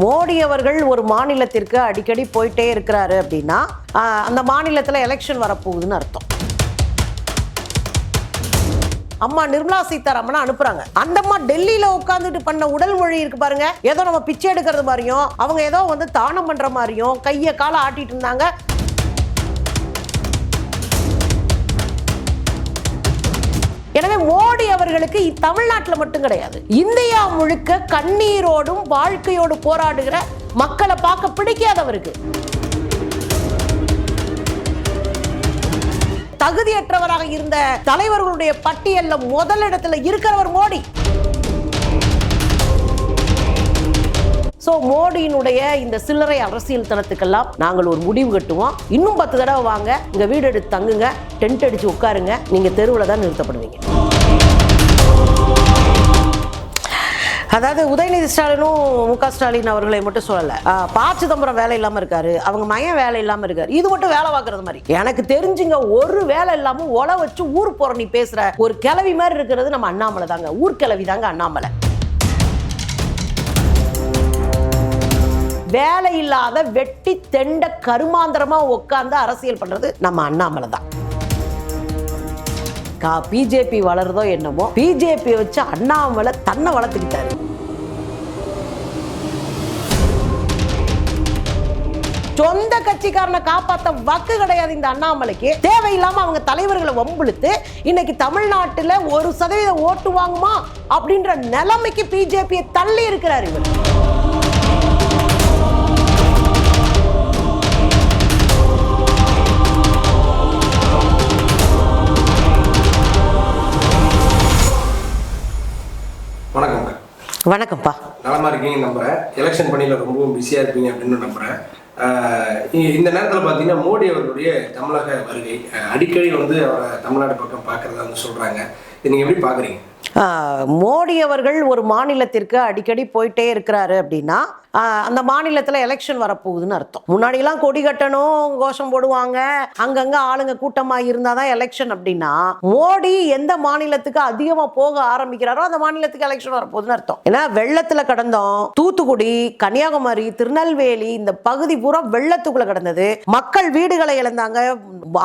மோடி அவர்கள் ஒரு மாநிலத்திற்கு அடிக்கடி போயிட்டே இருக்கிறாரு அப்படின்னா அந்த மாநிலத்தில் எலெக்ஷன் வரப்போகுதுன்னு அர்த்தம். அம்மா நிர்மலா சீதாராமன் அனுப்புறாங்க. அந்த அம்மா டெல்லியில உட்காந்துட்டு பண்ண உடல் மொழி இருக்கு பாருங்க. ஏதோ நம்ம பிச்சை எடுக்கிறது மாதிரியும் அவங்க ஏதோ வந்து தானம் பண்ற மாதிரியும் கையை காலை ஆட்டிட்டு இருந்தாங்க. எனவே மோடி அவர்களுக்கு தமிழ்நாட்டில் மட்டும் கிடையாது. இந்தியா முழுக்க கண்ணீரோடும் வாழ்க்கையோடு போராடுகிற மக்களை பார்க்க பிடிக்காதவருக்கு. தகுதியற்றவராக இருந்த தலைவர்களுடைய பட்டியல்ல முதல் இடத்துல இருக்கிறவர் மோடி. சோ மோடியினுடைய இந்த சில்லறை அரசியல் தனத்துக்கெல்லாம் நாங்கள் ஒரு முடிவு கட்டுவோம். இன்னும் பத்து தடவை வாங்க. இங்க வீடு எடுத்து தங்குங்க. டென்ட் அடிச்சு உட்காருங்க. நீங்க தெருவில் தான் நிறுத்தப்படுவீங்க. அதாவது உதயநிதி ஸ்டாலினும் மு க ஸ்டாலின் அவர்களை மட்டும் சொல்லலை. ப. சிதம்பரம் வேலை இல்லாமல் இருக்காரு. அவங்க மயம் வேலை இல்லாமல் இருக்காரு. இது மட்டும் வேலை பார்க்கறது மாதிரி. எனக்கு தெரிஞ்சுங்க ஒரு வேலை இல்லாமல் ஒலை வச்சு ஊர் போற நீ பேசுற ஒரு கிளவி மாதிரி இருக்கிறது நம்ம அண்ணாமலை தாங்க. ஊர் கிளவி தாங்க அண்ணாமலை. வேலை இல்லாத வெட்டி தெண்ட கருமாந்திரமா உட்காந்து அரசியல் பண்றது நம்ம அண்ணாமலை தான். கா பிஜேபி வளருதோ என்னமோ பிஜேபி வச்சு அண்ணாமலை தன்னை வளர்த்துக்கிட்டாரு. சொந்த கட்சிக்காரனை காப்பாத்த வக்கு கிடையாது இந்த அண்ணாமலைக்கு. தேவையில்லாம அவங்க தலைவர்களை வம்பிழுத்து இன்னைக்கு தமிழ்நாட்டுல ஒரு சதவீதம் ஓட்டு வாங்குமா அப்படின்ற நிலைமைக்கு பிஜேபியை தள்ளி இருக்கிறார் இவர். வணக்கம்ப்பா. நலமா இருக்கீங்க நம்புறேன். எலெக்ஷன் பணியில் ரொம்பவும் பிஸியாக இருப்பீங்க அப்படின்னு நம்புறேன். இந்த நேரத்தில் பார்த்தீங்கன்னா மோடி அவர்களுடைய தமிழக வருகை அடிக்கடி வந்து அவரை தமிழ்நாடு பக்கம் பார்க்கறதா வந்து சொல்கிறாங்க இது நீங்கள் எப்படி பார்க்குறீங்க ஆஹ் மோடி அவர்கள் ஒரு மாநிலத்திற்கு அடிக்கடி போயிட்டே இருக்கிறாரு அப்படின்னா அந்த மாநிலத்தில் எலெக்ஷன் வரப்போகுதுன்னு அர்த்தம். முன்னாடிலாம் கொடி கட்டணும் கோஷம் போடுவாங்க. அங்கங்க ஆளுங்க கூட்டமாக இருந்தால் தான் எலெக்ஷன் அப்படின்னா மோடி எந்த மாநிலத்துக்கு அதிகமாக போக ஆரம்பிக்கிறாரோ அந்த மாநிலத்துக்கு எலெக்ஷன் வரப்போகுதுன்னு அர்த்தம். ஏன்னா வெள்ளத்தில் கடந்தோம் தூத்துக்குடி கன்னியாகுமரி திருநெல்வேலி இந்த பகுதி பூரா வெள்ளத்துக்குள்ள கடந்தது. மக்கள் வீடுகளை இழந்தாங்க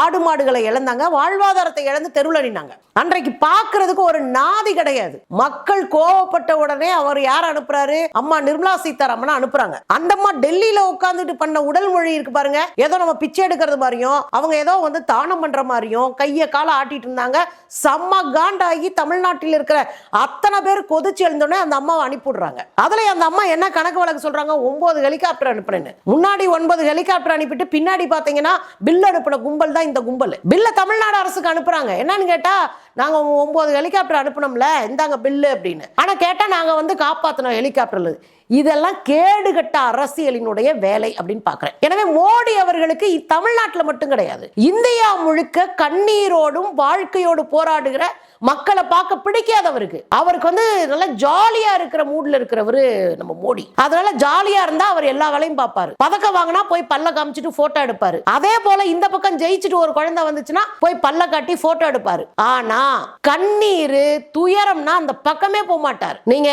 ஆடு மாடுகளை இழந்தாங்க வாழ்வாதாரத்தை இழந்து தெருவில் நின்னாங்க. அன்றைக்கு பாக்குறதுக்கு ஒரு நாதி கிடையாது. மக்கள் கோவப்பட்ட உடனே அவர் யார் அனுப்புறாரு? அம்மா நிர்மலா சீதாராமன் அனுப்புறாங்க. அந்த அம்மா டெல்லியில உட்காந்துட்டு பண்ண உடல் மொழி இருக்கு பாருங்க. ஏதோ நம்ம பிச்சை எடுக்கிறது மாதிரியும் அவங்க ஏதோ வந்து தானம் பண்ற மாதிரியும் கையை காலை ஆட்டிட்டு இருந்தாங்க. செம்ம காண்டாகி தமிழ்நாட்டில் இருக்கிற அத்தனை பேர் கொதிச்சு எழுந்தோடனே அந்த அம்மாவை அனுப்பிவிடுறாங்க. அதுல அந்த அம்மா என்ன கணக்கு வழக்கு சொல்றாங்க? ஒன்பது ஹெலிகாப்டர் அனுப்புறேன்னு. முன்னாடி ஒன்பது ஹெலிகாப்டர் அனுப்பிட்டு பின்னாடி பாத்தீங்கன்னா பில் அனுப்பின கும்பல் தான் இந்த கும்பல். பில்ல தமிழ்நாடு அரசுக்கு அனுப்புறாங்க. என்னன்னு கேட்டா நாங்கள் ஒம்பது ஹெலிகாப்டர் அனுப்புனோம்ல இந்தாங்க பில்லு அப்படின்னு. ஆனால் கேட்டால் நாங்கள் வந்து காப்பாற்றினோம் ஹெலிகாப்டர்ல இதெல்லாம் கேடுகட்ட அரசியலினுடைய வேலை அப்படின்னு பார்க்குறேன் எனவே மோடி அவர்களுக்கு தமிழ்நாட்டில் மட்டும் கிடையாது. இந்தியா முழுக்க கண்ணீரோடும் வாழ்க்கையோடு போராடுகிற மக்களை பார்க்க பிடிக்காதவருக்கு. அவருக்கு வந்து நல்லா ஜாலியா இருக்கிற மூட்ல இருக்கிறவரு நம்ம மோடி. அதனால ஜாலியா இருந்தா அவர் எல்லா வேலையும் பார்ப்பாரு. பதக்கம் வாங்கினா போய் பல்ல காமிச்சிட்டு போட்டோ எடுப்பாரு. அதே போல இந்த பக்கம் ஜெயிச்சுட்டு ஒரு குழந்தை வந்துச்சுன்னா போய் பல்ல காட்டி போட்டோ எடுப்பாரு. ஆனா கண்ணீர் துயரம்னா அந்த பக்கமே போக மாட்டார் நீங்க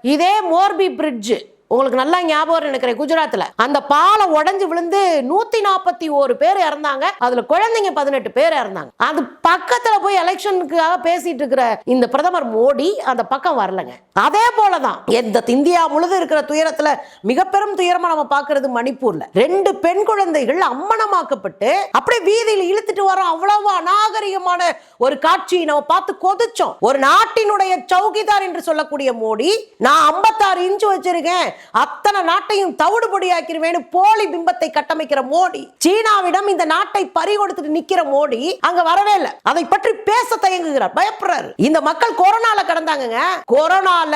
இதே மோர்பி பிரிட்ஜ் உங்களுக்கு நல்லா ஞாபகம் நினைக்கிறேன் குஜராத்ல. அந்த பாலம் உடஞ்சு விழுந்து நூத்தி நாற்பத்தி ஒரு பேர் இறந்தாங்க. அதுல குழந்தைங்க பதினெட்டு பேர் இறந்தாங்க. அது பக்கத்துல போய் எலெக்ஷனுக்காக பேசிட்டு இருக்கிற இந்த பிரதமர் மோடி அந்த பக்கம் வரலங்க. அதே போலதான் எந்த இந்தியா முழுது இருக்கிற துயரத்துல மிக பெரும் துயரமா நம்ம பாக்குறது மணிப்பூர்ல. ரெண்டு பெண் குழந்தைகள் அம்மனமாக்கப்பட்டு அப்படியே வீதியில் இழுத்துட்டு வரோம் அவ்வளவு அநாகரிகமான ஒரு காட்சியை நம்ம பார்த்து கொதிச்சோம். ஒரு நாட்டினுடைய சௌகிதார் என்று சொல்லக்கூடிய மோடி நான் ஐம்பத்தாறு இன்ச்சு வச்சிருக்கேன். அத்தனை நாட்டையும் தவிடுபொடியாக்கிருவேன்னு போலி பிம்பத்தை கட்டமைக்கிற மோடி சீனாவிடம் இந்த நாட்டை பறி கொடுத்துட்டு நிக்கிற மோடி அங்க வரவே இல்லை. அதை பற்றி பேச தயங்குகிறார். பயப்படுறாரு. இந்த மக்கள் கொரோனால கடந்தாங்க கொரோனால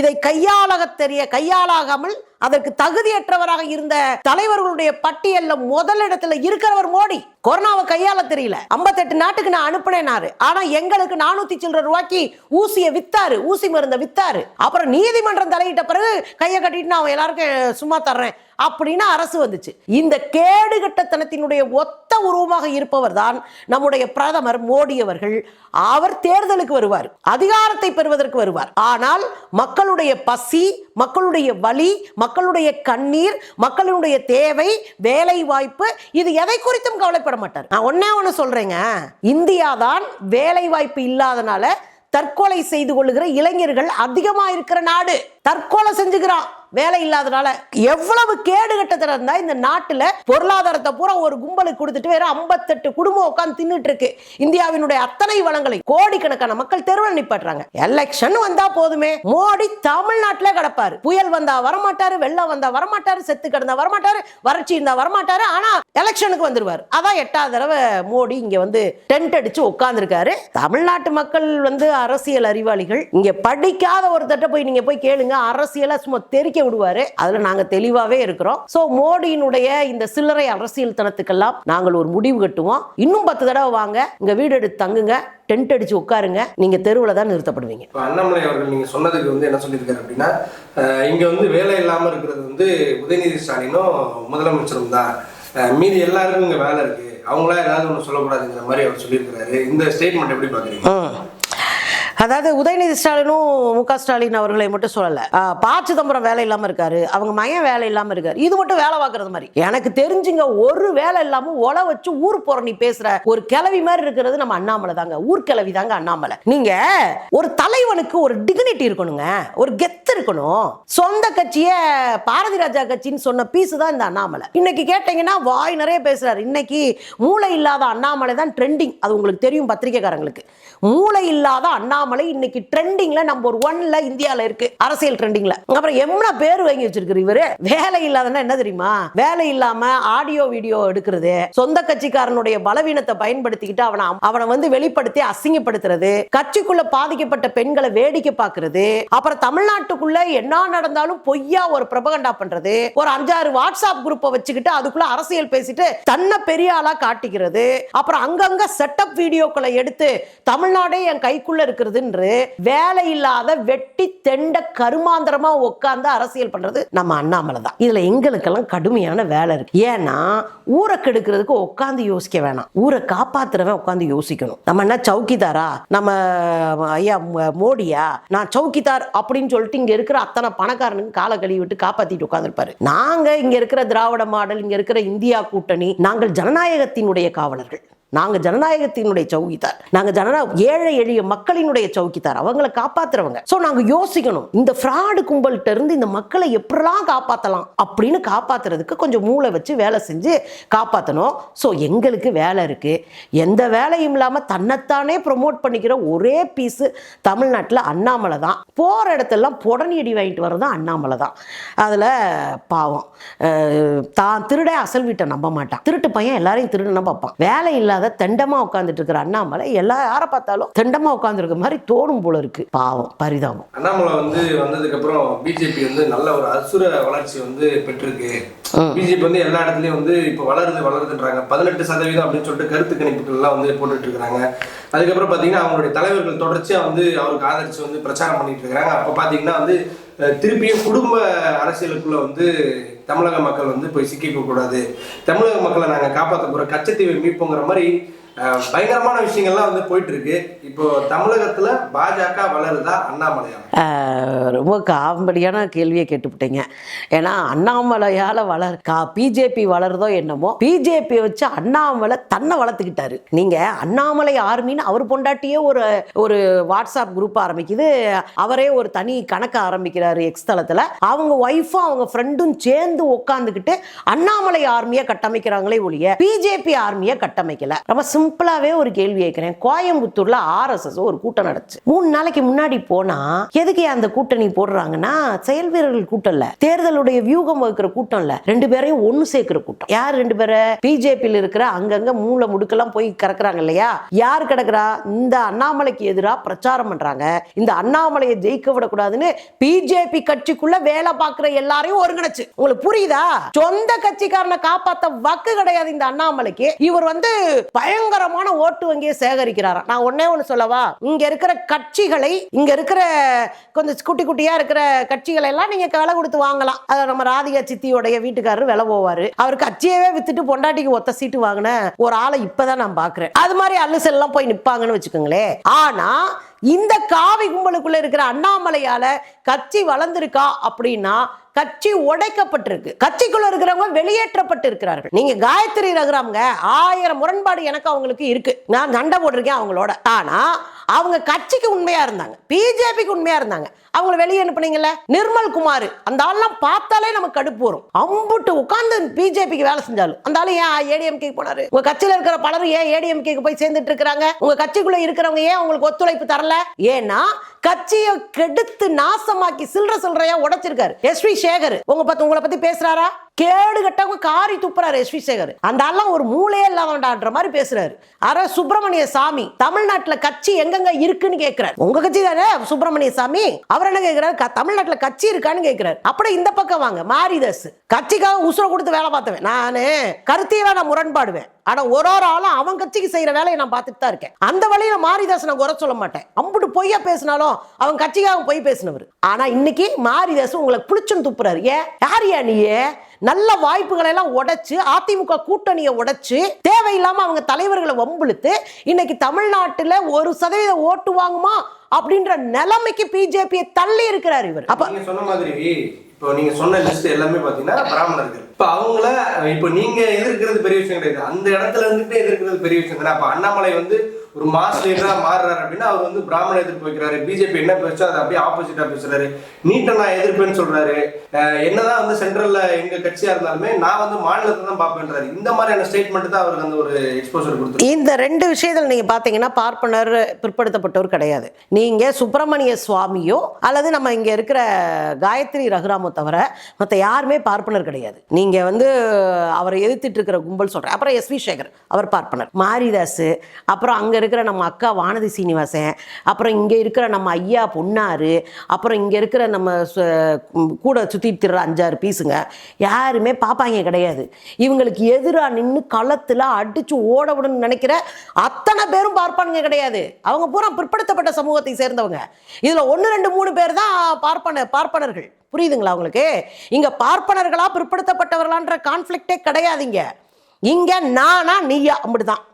இதை கையாளக தெரிய கையாளாகாமல் அதற்கு தகுதியற்றவராக இருந்த தலைவர்களுடைய பட்டியல்ல முதலிடத்துல இருக்கிறவர் மோடி. கொரோனாவை கையால தெரியல. 58 நாட்டுக்கு நான் அனுப்பினேனாரு ஆனா எங்களுக்கு நானூத்தி சில்லற ரூபாய்க்கு ஊசியை வித்தாரு. ஊசி மருந்தை வித்தாரு. அப்புறம் நீதிமன்றம் தலையிட்ட பிறகு கையை கட்டிட்டு நான் எல்லாருக்கும் சும்மா தர்றேன். அப்படின்னு அரசு வந்துச்சு. இந்த கேடுகட்டத்தனத்தினுடைய ஒத்த உருவமாக இருப்பவர் தான் நம்முடைய பிரதமர் மோடி அவர்கள். அவர் தேர்தலுக்கு வருவார் அதிகாரத்தை பெறுவதற்கு வருவார். ஆனால் மக்களுடைய பசி மக்களுடைய வலி மக்களுடைய கண்ணீர் மக்களுடைய தேவை வேலை வாய்ப்பு இது எதை குறித்தும் கவலைப்பட மாட்டார். நான் ஒன்னே ஒன்று சொல்றேங்க. இந்தியா தான் வேலை வாய்ப்பு இல்லாதனால தற்கொலை செய்து கொள்ளுகிற இளைஞர்கள் அதிகமா இருக்கிற நாடு. தற்கொலை செஞ்சுக்கிறான் வேலை இல்லாதனால எவ்வளவு கேடு கட்டத்தில் இருந்தா இந்த நாட்டுல பொருளாதாரத்தை பூரா ஒரு கும்பலுக்கு கொடுத்துட்டு வேற ஐம்பத்தெட்டு குடும்பம் உட்காந்து தின்னுட்டு இருக்கு. இந்தியாவினுடைய அத்தனை வளங்களை கோடிக்கணக்கான மக்கள் தெருவில் நிப்பாட்டுறாங்க. எலெக்ஷன் வந்தா போதுமே. மோடி தமிழ்நாட்டிலே கிடப்பாரு. புயல் வந்தா வரமாட்டாரு வெள்ளம் வந்தா வரமாட்டாரு செத்து கிடந்தா வரமாட்டாரு வறட்சி இருந்தா வரமாட்டாரு ஆனா எலெக்ஷனுக்கு வந்துருவாரு. அதான் எட்டாவது தடவை மோடி இங்க வந்து டென்ட் அடிச்சு உட்கார்ந்துருக்காரு. தமிழ்நாட்டு மக்கள் வந்து அரசியல் அறிவாளிகள். இங்க படிக்காத ஒருத்தட்ட போய் நீங்க போய் கேளுங்க. அரசியலை சும்மா தெரிக்க விடுவாரு. அதுல நாங்க தெளிவாவே இருக்கிறோம். சோ மோடியினுடைய இந்த சில்லறை அரசியல் தனத்துக்கெல்லாம் நாங்கள் ஒரு முடிவு கட்டுவோம். இன்னும் பத்து தடவை வாங்க. இங்க வீடு எடுத்து தங்குங்க. டென்ட் அடிச்சு உட்காருங்க. நீங்க தெருவில் தான் நிறுத்தப்படுவீங்க. இப்போ அண்ணாமலை அவர்கள் நீங்க சொன்னதுக்கு வந்து என்ன சொல்லியிருக்காரு அப்படின்னா இங்க வந்து வேலை இல்லாம இருக்கிறது வந்து உதயநிதி ஸ்டாலினும் முதலமைச்சரும் தான். மீதி எல்லாருக்கும் இங்க வேலை இருக்கு. அவங்களா ஏதாவது ஒன்று சொல்லக்கூடாதுங்கிற மாதிரி அவர் சொல்லியிருக்கிறாரு. இந்த ஸ்டேட்மெண்ட் எப்படி பாக்குறீங்க. அதாவது உதயநிதி ஸ்டாலினும் மு க ஸ்டாலின் அவர்களை மட்டும் சொல்லலை. பா சிதம்பரம் வேலை இல்லாம இருக்காரு. அவங்க மயம் வேலை இல்லாம இருக்காரு. இது மட்டும் வேலை பார்க்கறது மாதிரி. எனக்கு தெரிஞ்சுங்க ஒரு வேலை இல்லாம ஒலை வச்சு ஊர் போற நீ பேசுற ஒரு கிளவி மாதிரி இருக்கிறது நம்ம அண்ணாமலை தாங்க. ஊர் கிளவி தாங்க அண்ணாமலை. நீங்க ஒரு தலைவனுக்கு ஒரு டிக்னிட்டி இருக்கணுங்க. ஒரு கெத்து இருக்கணும். சொந்த கட்சிய பாரதி ராஜா கட்சின்னு சொன்ன பீஸ் தான் இந்த அண்ணாமலை. இன்னைக்கு கேட்டீங்கன்னா வாய் நிறைய பேசுறாரு. இன்னைக்கு மூளை இல்லாத அண்ணாமலை தான் ட்ரெண்டிங் அது உங்களுக்கு தெரியும் பத்திரிகைக்காரங்களுக்கு. மூளை இல்லாத அண்ணாமலை இன்னைக்கு ட்ரெண்டிங்ல நம்பர் ஒன்ல இந்தியால இருக்கு. அரசியல் ட்ரெண்டிங்ல அப்புறம் எம்னா பேர் வாங்கி வச்சிருக்காரு இவரு. வேலை இல்லாதன்னா என்ன தெரியுமா? வேலை இல்லாம ஆடியோ வீடியோ எடுக்கிறது. சொந்த கட்சிக்காரனுடைய பலவீனத்தை பயன்படுத்திக்கிட்டு அவனை அவனை வந்து வெளிப்படுத்தி அசிங்கப்படுத்துறது. கட்சிக்குள்ள பாதிக்கப்பட்ட பெண்களை வேடிக்கை பார்க்கிறது. அப்புறம் தமிழ்நாட்டுக்குள்ள என்ன நடந்தாலும் பொய்யா ஒரு பிரபகண்டா பண்றது. ஒரு அஞ்சாறு வாட்ஸ்அப் குரூப்பை வச்சுக்கிட்டு அதுக்குள்ள அரசியல் பேசிட்டு தன்னை பெரிய ஆளா காட்டிக்கிறது. அப்புறம் அங்கங்க செட்டப் வீடியோக்களை எடுத்து தமிழ்நாடே என் கைக்குள்ள இருக்கிறது வருதுன்று வேலை இல்லாத வெட்டி தெண்ட கருமாந்திரமா உட்கார்ந்து அரசியல் பண்றது நம்ம அண்ணாமலை தான். இதுல எங்களுக்கெல்லாம் கடுமையான வேலை இருக்கு. ஏன்னா ஊரை கெடுக்கிறதுக்கு உட்காந்து யோசிக்க வேணாம். ஊரை காப்பாத்துறவன் உட்காந்து யோசிக்கணும். நம்ம என்ன சௌக்கிதாரா நம்ம ஐயா மோடியா? நான் சௌக்கிதார் அப்படின்னு சொல்லிட்டு இங்க இருக்கிற அத்தனை பணக்காரனுக்கு காலை கழுவி விட்டு காப்பாத்திட்டு உட்காந்துருப்பாரு நாங்க இங்க இருக்கிற திராவிட மாடல் இங்க இருக்கிற இந்தியா கூட்டணி நாங்கள் ஜனநாயகத்தினுடைய காவலர்கள். நாங்கள் ஜனநாயகத்தினுடைய சௌக்கித்தார் நாங்கள் ஜனநாயக ஏழை எளிய மக்களினுடைய சௌக்கித்தார் அவங்கள காப்பாத்துறவங்க. ஸோ நாங்கள் யோசிக்கணும். இந்த ஃப்ராடு கும்பல்கிட்ட இருந்து இந்த மக்களை எப்படிலாம் காப்பாற்றலாம் அப்படின்னு காப்பாத்துறதுக்கு கொஞ்சம் மூளை வச்சு வேலை செஞ்சு காப்பாற்றணும் ஸோ எங்களுக்கு வேலை இருக்கு. எந்த வேலையும் இல்லாமல் தன்னைத்தானே ப்ரொமோட் பண்ணிக்கிற ஒரே பீஸு தமிழ்நாட்டில் அண்ணாமலை தான். போகிற இடத்தெல்லாம் புடனி அடி வாங்கிட்டு வர்றது அண்ணாமலை தான். அதில் பாவம். தான் திருட அசல் வீட்டை நம்ப மாட்டான். திருட்டு பையன் எல்லாரையும் திருடுன்னு பார்ப்பான். வேலை இல்லாத தெண்டமா உட்காந்துட்டு இருக்கிற அண்ணாமலை எல்லா யாரை பார்த்தாலும் தெண்டமா உட்காந்துருக்க மாதிரி தோணும் போல இருக்கு. பாவம் பரிதாபம். அண்ணாமலை வந்து வந்ததுக்கு அப்புறம் பிஜேபி வந்து நல்ல ஒரு அசுர வளர்ச்சி வந்து பெற்றிருக்கு. பிஜேபி வந்து எல்லா இடத்துலயும் வந்து இப்போ வளருது வளருதுன்றாங்க. பதினெட்டு சதவீதம் அப்படின்னு சொல்லிட்டு கருத்து கணிப்புகள் எல்லாம் வந்து போட்டுட்டு இருக்காங்க அதுக்கப்புறம் பாத்தீங்கன்னா அவங்களுடைய தலைவர்கள் தொடர்ச்சியா வந்து அவருக்கு ஆதரிச்சு வந்து பிரச்சாரம் பண்ணிட்டு இருக்காங்க அப்ப பாத்தீங்கன்னா வந்து திருப்பியும் குடும்ப அரசியலுக்குள்ள வந்து தமிழக மக்கள் வந்து போய் சிக்கிக்க கூடாது தமிழக மக்களை நாங்க காப்பாற்ற போகிற கச்சத்தீவை மீட்போங்கிற மாதிரி பயங்கரமான விஷயங்கள்லாம் வந்து போயிட்டு இருக்கு இப்போ தமிழகத்துல பாஜக வளருதா அண்ணாமலையா ரொம்ப காமெடியான கேள்வியை கேட்டுவிட்டீங்க. ஏன்னா அண்ணாமலையால வளர் கா பிஜேபி வளருதோ என்னமோ பிஜேபி வச்சு அண்ணாமலை தன்னை வளர்த்துக்கிட்டாரு. நீங்க அண்ணாமலை ஆர்மின்னு அவர் பொண்டாட்டியே ஒரு ஒரு வாட்ஸ்அப் குரூப் ஆரம்பிக்குது. அவரே ஒரு தனி கணக்கு ஆரம்பிக்கிறாரு எக்ஸ் தளத்துல. அவங்க ஒய்ஃபும் அவங்க ஃப்ரெண்டும் சேர்ந்து உட்காந்துக்கிட்டு அண்ணாமலை ஆர்மியை கட்டமைக்கிறாங்களே ஒழிய பிஜேபி ஆர்மியை கட்டமைக்கல. ரொம்ப சிம்பிளாவே ஒரு கேள்வி கேட்கிறேன் கோயம்புத்தூர்ல ஆர்எஸ்எஸ் ஒரு கூட்டம் நடச்சு மூணு நாளைக்கு முன்னாடி போனா எதுக்கு அந்த கூட்டணி போடுறாங்கன்னா செயல் வீரர்கள் கூட்டம் இல்ல. தேர்தலுடைய வியூகம் வகுக்கிற கூட்டம் இல்ல. ரெண்டு பேரையும் ஒண்ணு சேர்க்கிற கூட்டம். யார் ரெண்டு பேரை? பிஜேபியில் இருக்கிற அங்கங்க மூளை முடுக்கெல்லாம் போய் கறக்குறாங்க இல்லையா? யார் கிடக்குறா? இந்த அண்ணாமலைக்கு எதிராக பிரச்சாரம் பண்றாங்க. இந்த அண்ணாமலையை ஜெயிக்க விடக்கூடாதுன்னு பிஜேபி கட்சிக்குள்ள வேலை பார்க்குற எல்லாரையும் ஒருங்கிணைச்சு. உங்களுக்கு புரியுதா? சொந்த கட்சிக்காரனை காப்பாத்த வக்கு கிடையாது இந்த அண்ணாமலைக்கு. இவர் வந்து பயங்கர பயங்கரமான ஓட்டு வங்கியை சேகரிக்கிறாராம். நான் ஒன்னே ஒன்று சொல்லவா? இங்க இருக்கிற கட்சிகளை இங்க இருக்கிற கொஞ்சம் குட்டி குட்டியா இருக்கிற கட்சிகளை எல்லாம் நீங்க விலை கொடுத்து வாங்கலாம். அதை நம்ம ராதிகா சித்தியோடைய வீட்டுக்காரர் விலை போவாரு. அவர் கட்சியவே வித்துட்டு பொண்டாட்டிக்கு ஒத்த சீட்டு வாங்கின ஒரு ஆளை இப்பதான் நான் பாக்குறேன். அது மாதிரி அல்லுசல் எல்லாம் போய் நிப்பாங்கன்னு வச்சுக்கோங்களேன் ஆனா இந்த காவி கும்பலுக்குள்ள இருக்கிற அண்ணாமலையால கட்சி வளர்ந்துருக்கா அப்படின்னா கட்சி உடைக்கப்பட்டிருக்கு. கட்சிக்குள்ள இருக்கிறவங்க வெளியேற்றப்பட்டு இருக்கிறார்கள் நீங்க காயத்ரி ரகுராம்ங்க ஆயிரம் முரண்பாடு எனக்கு அவங்களுக்கு இருக்கு. நான் சண்டை போட்டிருக்கேன் அவங்களோட. ஆனா அவங்க கட்சிக்கு உண்மையா இருந்தாங்க. பிஜேபிக்கு உண்மையா இருந்தாங்க. அவங்கள வெளியே அனுப்புனீங்கல்ல? நிர்மல் குமார். அந்த ஆள்லாம் பார்த்தாலே நமக்கு கடுப்பு வரும். அம்புட்டு உட்கார்ந்து பிஜேபிக்கு வேலை செஞ்சாலும். அந்த ஆளு ஏன் ஏடிஎம்கே போனாரு? உங்க கட்சியில இருக்கிற பலரும் ஏன் ஏடிஎம்கேக்கு போய் சேர்ந்துட்டு இருக்கிறாங்க உங்க கட்சிக்குள்ள இருக்கிறவங்க ஏன் உங்களுக்கு ஒத்துழைப்பு தரல? ஏன்னா கட்சியை கெடுத்து நாசமாக்கி சில்லற சில்லறையா உடைச்சிருக்காரு. எஸ் வி சேகர் உங்க பத்தி உங்களை பத்தி பேசுறாரா? கேடு கட்டவங்க காரி துப்புறாரு எஸ் வி சேகர் அந்த ஆள்லாம் ஒரு மூளையே இல்லாதவன்டான்ற மாதிரி பேசுறாரு. அர சுப்பிரமணிய சாமி தமிழ்நாட்டுல கட்சி எங்கெங்க இருக்குன்னு கேட்கிறாரு உங்க கட்சி தானே சுப்பிரமணிய சாமி? அவர் என்ன கேட்கிறாரு க- தமிழ்நாட்டுல கட்சி இருக்கான்னு கேட்கிறாரு அப்படியே இந்த பக்கம் வாங்க மாரிதாஸ் கட்சிக்காக உசுர கொடுத்து வேலை பார்த்தவன். நானு கருத்தியெல்லாம் நான் முரண்பாடுவேன். ஆனா ஒரு ஒரு ஆளும் அவன் கட்சிக்கு செய்யற வேலையை நான் பார்த்துட்டு தான் இருக்கேன். அந்த வழியில மாரிதாஸ் நான் குறை சொல்ல மாட்டேன். அம்புட்டு பொய்யா பேசினாலும் அவன் கட்சிக்காக பொய் பேசினவர். ஆனா இன்னைக்கு மாரிதாஸ் உங்களை புளிச்சுன்னு துப்புறாரு. ஏன்? யார் யா நீயே நல்ல வாய்ப்புகளை எல்லாம் உடைச்சு அதிமுக கூட்டணியை உடைச்சு தேவையில்லாம அவங்க தலைவர்களை வம்பிழுத்து இன்னைக்கு தமிழ்நாட்டுல ஒரு சதவீத ஓட்டு வாங்குமா அப்படின்ற நிலைமைக்கு பிஜேபியை தள்ளி இருக்கிறார் இவர். அப்ப நீங்க சொன்ன மாதிரி இப்போ நீங்க சொன்ன லிஸ்ட் எல்லாமே பாத்தீங்கன்னா பிராமணர்கள். இப்போ அவங்கள இப்போ நீங்க எதிர்க்கிறது பெரிய விஷயம் கிடையாது. அந்த இடத்துல இருந்துட்டு எதிர்க்கிறது பெரிய விஷயம் தானே. அப்ப அண்ணாமலை வந்து ஒரு மாஸ் லீடரா மாறுறாரு அப்படின்னா அவர் வந்து பிராமண எதிர்ப்பு வைக்கிறாரு. பிஜேபி என்ன பேசுச்சோ அதை அப்படியே ஆப்போசிட்டா பேசுறாரு. நீட்டை நான் எதிர்ப்பேன்னு சொல்றாரு. என்னதான் வந்து சென்ட்ரல்ல எங்க கட்சியா இருந்தாலுமே நான் வந்து மாநிலத்தை தான் பார்ப்பேன்றாரு. இந்த மாதிரியான ஸ்டேட்மெண்ட் தான் அவருக்கு அந்த ஒரு எக்ஸ்போசர் கொடுத்து இந்த ரெண்டு விஷயத்தில் நீங்க பாத்தீங்கன்னா பார்ப்பனர் பிற்படுத்தப்பட்டவர் கிடையாது. நீங்க சுப்பிரமணிய சுவாமியோ அல்லது நம்ம இங்க இருக்கிற காயத்ரி ரகுராமோ தவிர மற்ற யாருமே பார்ப்பனர் கிடையாது. நீங்க வந்து அவரை எதிர்த்துட்டு இருக்கிற கும்பல் சொல்றேன். அப்புறம் எஸ் வி சேகர் அவர் பார்ப்பனர். மாரிதாஸ் அப்புறம் அங்க இருக்கிற நம்ம அக்கா வானதி சீனிவாசன் அப்புறம் இங்கே இருக்கிற நம்ம ஐயா பொன்னாரு அப்புறம் இங்கே இருக்கிற நம்ம சு- கூட சுற்றி திரிற அஞ்சாறு பீஸுங்க யாருமே பார்ப்பாங்க கிடையாது. இவங்களுக்கு எதிராக நின்று களத்தில் அடித்து ஓட விடணும்னு நினைக்கிற அத்தனை பேரும் பார்ப்பானுங்க கிடையாது. அவங்க பூரா பிற்படுத்தப்பட்ட சமூகத்தை சேர்ந்தவங்க. இதில் ஒன்று ரெண்டு மூணு பேர் தான் பார்ப்பன பார்ப்பனர்கள். புரியுதுங்களா உங்களுக்கு? இங்கே பார்ப்பனர்களா பிற்படுத்தப்பட்டவர்களான்ற கான்ஃப்ளிக்டே கிடையாதுங்க. இங்கே நானா நீயா அப்படிதான்.